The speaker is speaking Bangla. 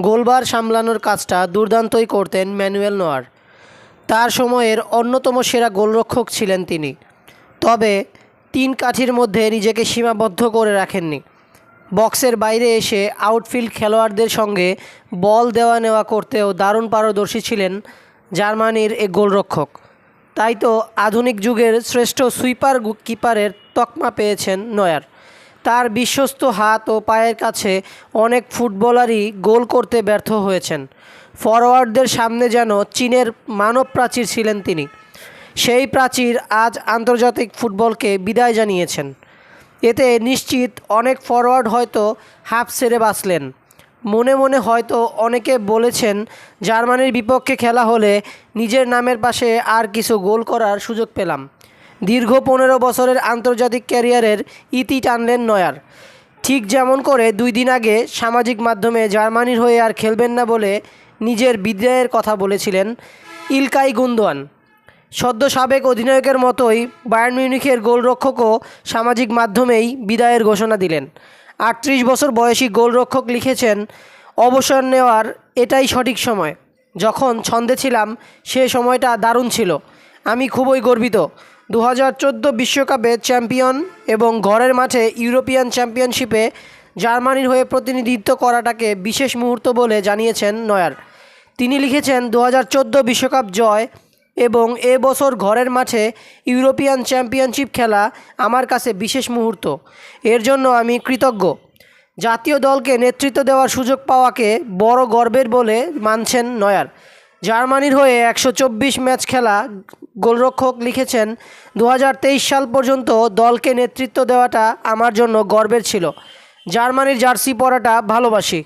গোলবার সামলানোর কাজটা দুর্দান্তই করতেন ম্যানুয়েল নোয়ার। তার সময়ের অন্যতম সেরা গোলরক্ষক ছিলেন তিনি। তবে তিন কাঠির মধ্যে নিজেকে সীমাবদ্ধ করে রাখেননি। বক্সের বাইরে এসে আউটফিল্ড খেলোয়াড়দের সঙ্গে বল দেওয়া নেওয়া করতেও দারুণ পারদর্শী ছিলেন জার্মানির এ গোলরক্ষক। তাই তো আধুনিক যুগের শ্রেষ্ঠ সুইপার কিপারের তকমা পেয়েছেন নয়ার। তার বিশ্বস্ত হাত ও পায়ের কাছে অনেক ফুটবলারই গোল করতে ব্যর্থ হয়েছেন। ফরওয়ার্ডদের সামনে যেন চীনের মানব প্রাচীর ছিলেন তিনি। সেই প্রাচীর আজ আন্তর্জাতিক ফুটবলকে বিদায় জানিয়েছেন। এতে নিশ্চিত অনেক ফরওয়ার্ড হয়তো হাফ সেরে বাঁচলেন। মনে মনে হয়তো অনেকে বলেছেন, জার্মানির বিপক্ষে খেলা হলে নিজের নামের পাশে আর কিছু গোল করার সুযোগ পেলাম। দীর্ঘ পনেরো বছরের আন্তর্জাতিক ক্যারিয়ারের ইতি টানলেন নয়ার। ঠিক যেমন করে দুই দিন আগে সামাজিক মাধ্যমে জার্মানির হয়ে আর খেলবেন না বলে নিজের বিদায়ের কথা বলেছিলেন ইলকাই গুন্দোয়ান। সদ্য সাবেক অধিনায়কের মতোই বায়ার্ন মিউনিখের গোলরক্ষকও সামাজিক মাধ্যমেই বিদায়ের ঘোষণা দিলেন। আটত্রিশ বছর বয়সী গোলরক্ষক লিখেছেন, অবসর নেওয়ার এটাই সঠিক সময়। যখন ছন্দে ছিলাম, সে সময়টা দারুণ ছিল। আমি খুবই গর্বিত। দু বিশ্বকাপে চ্যাম্পিয়ন এবং ঘরের মাঠে ইউরোপিয়ান চ্যাম্পিয়নশিপে জার্মানির হয়ে প্রতিনিধিত্ব করাটাকে বিশেষ মুহূর্ত বলে জানিয়েছেন নয়ার। তিনি লিখেছেন দু বিশ্বকাপ জয় এবং এ বছর ঘরের মাঠে ইউরোপিয়ান চ্যাম্পিয়নশিপ খেলা আমার কাছে বিশেষ মুহূর্ত। এর জন্য আমি কৃতজ্ঞ। জাতীয় দলকে নেতৃত্ব দেওয়ার সুযোগ পাওয়াকে বড় গর্বের বলে মানছেন নয়ার। জার্মানির হয়ে একশো চব্বিশ ম্যাচ খেলা গোলরক্ষক লিখেছেন দু হাজার তেইশ সাল পর্যন্ত দলকে নেতৃত্ব দেওয়াটা আমার জন্য গর্বের ছিল। জার্মানির জার্সি পরাটা ভালোবাসি।